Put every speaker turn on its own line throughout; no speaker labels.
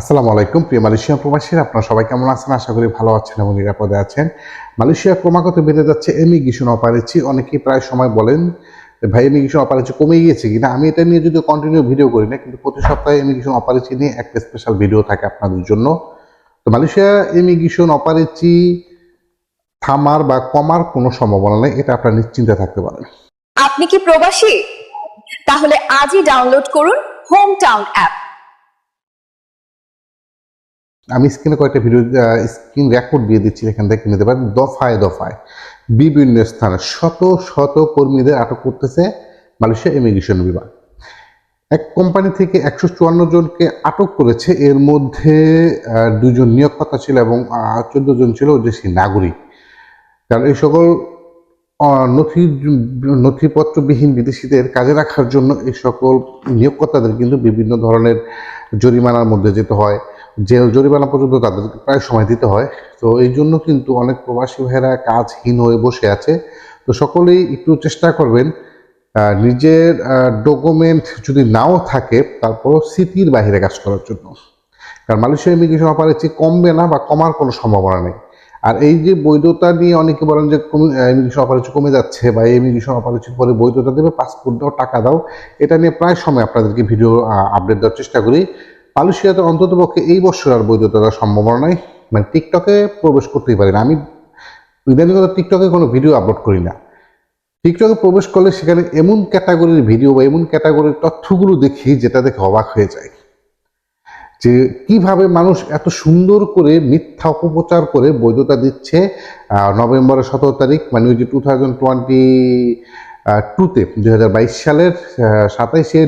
আসসালামু আলাইকুম। প্রিয় মালয়েশিয়া প্রবাসীরা, আপনারা সবাই কেমন আছেন? আশা করি ভালো আছেন এবং নিরাপদে আছেন। মালয়েশিয়া ক্রমাগত বেড়ে যাচ্ছে এমিগ্রেশন অপারেচি। অনেকেই প্রায় সময় বলেন, ভাই, এমিগ্রেশন অপারেচি কমে গিয়েছে কিনা? আমি এটা নিয়ে যদি কন্টিনিউ ভিডিও করি না, কিন্তু প্রতি সপ্তাহে এমিগ্রেশন অপারেচি নিয়ে একটা স্পেশাল ভিডিও থাকে আপনাদের জন্য। তো মালয়েশিয়া ইমিগ্রেশন অপারেচি থামার বা কমার কোনো সম্ভাবনা নেই, এটা আপনারা নিশ্চিন্তে থাকতে পারেন।
আপনি কি প্রবাসী? তাহলে আজই ডাউনলোড করুন হোম টাউন অ্যাপ
আমি স্ক্রিনে কয়েকটা ভিডিও স্ক্রিন রেকর্ড দিয়ে দিচ্ছি, এখান থেকে নিতে পারেন। দফায় দফায় বিভিন্ন স্থানে শত শত কর্মীদের আটক করতেছে মালয়েশিয়া ইমিগ্রেশন বিভাগ। এক কোম্পানি থেকে একশো চুয়ান্ন জনকে আটক করেছে। এর মধ্যে দুজন নিয়োগকর্তা ছিল এবং চোদ্দ জন ছিল দেশি নাগরিক। কারণ এই সকল নথি নথিপত্রবিহীন বিদেশিদের কাজে রাখার জন্য এই সকল নিয়োগকর্তাদের কিন্তু বিভিন্ন ধরনের জরিমানার মধ্যে যেতে হয়। জেল জরিমানা পর্যন্ত তাদের প্রায় সময় দিতে হয়। তো এই জন্য কিন্তু অনেক প্রবাসী ভাইয়েরা কাজহীন হয়ে বসে আছে। তো সকলেই একটু চেষ্টা করবেন নিজের ডকুমেন্ট যদি নাও থাকে, তারপরও সিটির বাইরে কাজ করার জন্য। কারণ মালয়েশিয়া ইমিগ্রেশন অপারেচি কমবে না বা কমার কোনো সম্ভাবনা নেই। আর এই যে বৈধতা নিয়ে অনেকে বলেন যে ইমিগ্রেশন অপারেচি কমে যাচ্ছে বা ইমিগ্রেশন অপারেচির পরে বৈধতা দেবে, পাসপোর্ট দাও, টাকা দাও, এটা নিয়ে প্রায় সময় আপনাদেরকে ভিডিও আপডেট দেওয়ার চেষ্টা করি। মালয়েশিয়াতে অন্তত পক্ষে এই বছর আর বৈধতা দেওয়ার সম্ভাবনা নাই। মানে টিকটকে প্রবেশ করতেই পারি না। আমি ইদানিংত টিকটকে কোনো ভিডিও আপলোড করি না। টিকটকে প্রবেশ করলে সেখানে এমন ক্যাটাগরির ভিডিও বা এমন ক্যাটাগরির তথ্যগুলো দেখি যেটা দেখে অবাক হয়ে যায় যে কীভাবে মানুষ এত সুন্দর করে মিথ্যা অপপ্রচার করে বৈধতা দিচ্ছে নভেম্বরের সতেরো তারিখ মানে ওই যে টু থাউজেন্ড টোয়েন্টি টুতে দুই হাজার বাইশ সালের সাতাইশে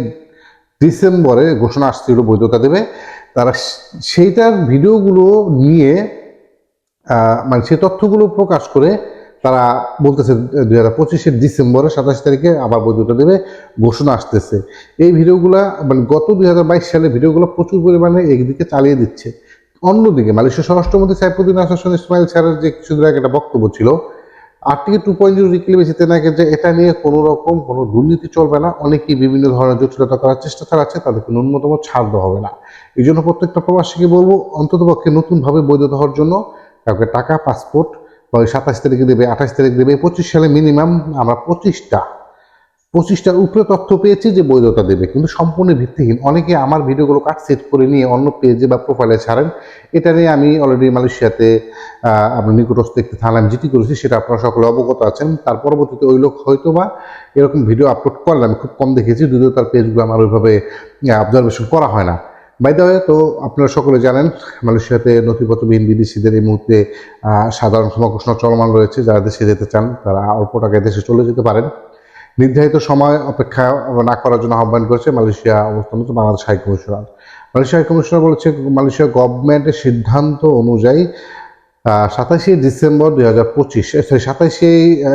ডিসেম্বরে ঘোষণা আসছিল বৈধতা দেবে। তারা সেইটার ভিডিওগুলো নিয়ে মানে সেই তথ্যগুলো প্রকাশ করে তারা বলতেছে, দুই হাজার পঁচিশের ডিসেম্বরে সাতাশ তারিখে আবার বৈধতা দেবে, ঘোষণা আসতেছে। এই ভিডিওগুলা মানে গত দুই হাজার বাইশ সালে ভিডিওগুলো প্রচুর পরিমাণে একদিকে চালিয়ে দিচ্ছে। অন্যদিকে মালয়েশিয়া স্বরাষ্ট্রমন্ত্রী সাইফুদ্দিন আসার সঙ্গে ইসমাইল স্যারের যে কিছুদিন আগে একটা বক্তব্য ছিল আর্টিকে টু পয়েন্ট জিরো রিক্লেমে যেতে না যে এটা নিয়ে কোনো রকম কোনো দুর্নীতি চলবে না। অনেকেই বিভিন্ন ধরনের জটিলতা করার চেষ্টা চালাচ্ছে, তাদেরকে ন্যূনতম ছাড় দেওয়া হবে না। এই জন্য প্রত্যেকটা প্রবাসীকে বলব, অন্ততপক্ষে নতুনভাবে বৈধ হওয়ার জন্য কাউকে টাকা, পাসপোর্ট বা ওই সাতাশ তারিখে দেবে, আঠাশ তারিখ দেবে পঁচিশ সালে মিনিমাম আমরা পঁচিশটা পঁচিশটার উপরে তথ্য পেয়েছি যে বৈধতা দেবে। কিন্তু সম্পূর্ণ ভিত্তিহীন। অনেকে আমার ভিডিওগুলো কাট, সেট করে নিয়ে অন্য পেজে বা প্রোফাইলে ছাড়েন। এটা নিয়ে আমি অলরেডি মালয়েশিয়াতে আপনার নিকটস্থ একটি থানায় আমি জিটি করেছি, সেটা আপনারা সকলে অবগত আছেন। তার পরবর্তীতে ওই লোক হয়তো বা এরকম ভিডিও আপলোড করলে আমি খুব কম দেখেছি, যদিও তার পেজগুলো আমার ওইভাবে অবজারভেশন করা হয় না। বাইদা তো আপনারা সকলে জানেন, মালয়েশিয়াতে নথিপত্রবিহীন বিদেশিদের এই মুহূর্তে সাধারণ ক্ষমা ঘোষণা চলমান রয়েছে। যারা দেশে যেতে চান, তারা অল্প টাকায় দেশে চলে যেতে পারেন। নির্ধারিত সময় অপেক্ষা না করার জন্য আহ্বান করেছে Malaysia অবস্থানত Bangladesh high commissioner. Malaysia high commissioner বলেছে মালয়েশিয়া গভর্নমেন্টের সিদ্ধান্ত অনুযায়ী সাতাশে ডিসেম্বর দুই হাজার পঁচিশ সরি সাতাশে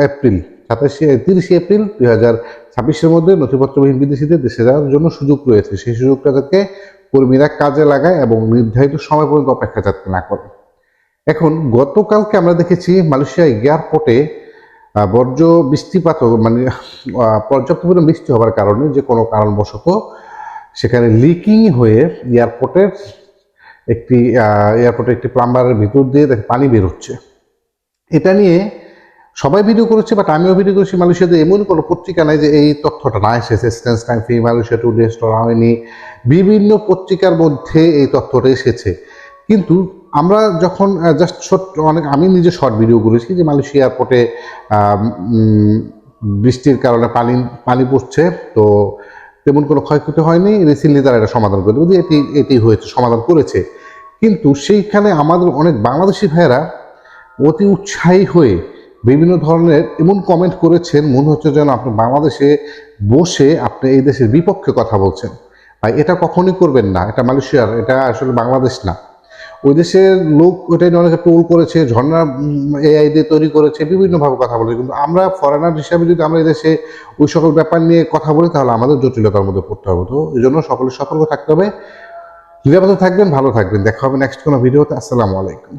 এপ্রিল, সাতাশে, তিরিশে এপ্রিল দুই হাজার ছাব্বিশের মধ্যে নথিপত্রবিহীন বিদেশিদের দেশে যাওয়ার জন্য সুযোগ রয়েছে। সেই সুযোগটা যাতে কর্মীরা কাজে লাগায় এবং নির্ধারিত সময় পর্যন্ত অপেক্ষা যাতে না করে। এখন গতকালকে আমরা দেখেছি মালয়েশিয়া এয়ারপোর্টে বর্জ্য বৃষ্টিপাত মানে পর্যাপ্ত পরিমাণ বৃষ্টি হওয়ার কারণে যে কোনো কারণবশত সেখানে লিকিং হয়ে এয়ারপোর্টের একটি এয়ারপোর্টের একটি প্লাম্বারের ভিতর দিয়ে পানি বের হচ্ছে। এটা নিয়ে সবাই ভিডিও করেছে বাট আমিও ভিডিও করেছি। মালয়েশিয়াতে এমন কোনো পত্রিকা নাই যে এই তথ্যটা না এসেছে। Straits times free Malaysia today store হয়নি। বিভিন্ন পত্রিকার মধ্যে এই তথ্যটা এসেছে। কিন্তু আমরা যখন জাস্ট ছোট অনেক, আমি নিজে শর্ট ভিডিও করেছি যে মালয়েশিয়া এয়ারপোর্টে বৃষ্টির কারণে পানি পানি পড়ছে, তো তেমন কোনো ক্ষয়ক্ষতি হয়নি। রিসেন্টলি তারা এটা সমাধান করে দেবে এটি এটি হয়েছে, সমাধান করেছে। কিন্তু সেইখানে আমাদের অনেক বাংলাদেশি ভাইয়েরা অতি উৎসাহী হয়ে বিভিন্ন ধরনের এমন কমেন্ট করেছেন, মনে হচ্ছে যেন আপনি বাংলাদেশে বসে আপনি এই দেশের বিপক্ষে কথা বলছেন। ভাই, এটা কখনই করবেন না, এটা মালয়েশিয়ার, এটা আসলে বাংলাদেশ না। ওই দেশের লোক ওটা নিয়ে অনেকে টোল করেছে, ঝর্ণা এআই দিয়ে তৈরি করেছে, বিভিন্নভাবে কথা বলেছে কিন্তু আমরা ফরেনার হিসাবে যদি আমরা এদেশে ওই সকল ব্যাপার নিয়ে কথা বলি, তাহলে আমাদের জটিলতার মধ্যে পড়তে হবে। তো এই জন্য সকলে সতর্ক থাকতে হবে। নিরাপদে থাকবেন, ভালো থাকবেন। দেখা হবে নেক্সট কোনো ভিডিওতে আসসালামু আলাইকুম।